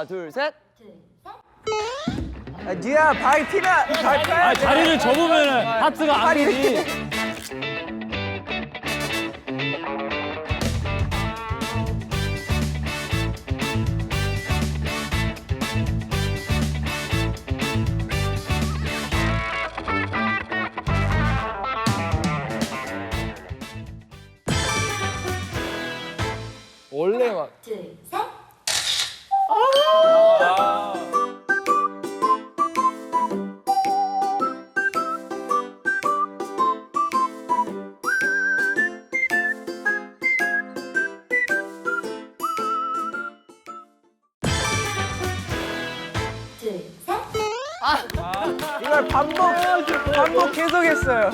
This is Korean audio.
하나, 둘, 셋. 아, 니야 발 피나 발 펴야 아, 자리를 접으면 하트가 안 되지. 원래 막 둘, 셋. 둘, 셋. 이걸 반복 반복 계속했어요.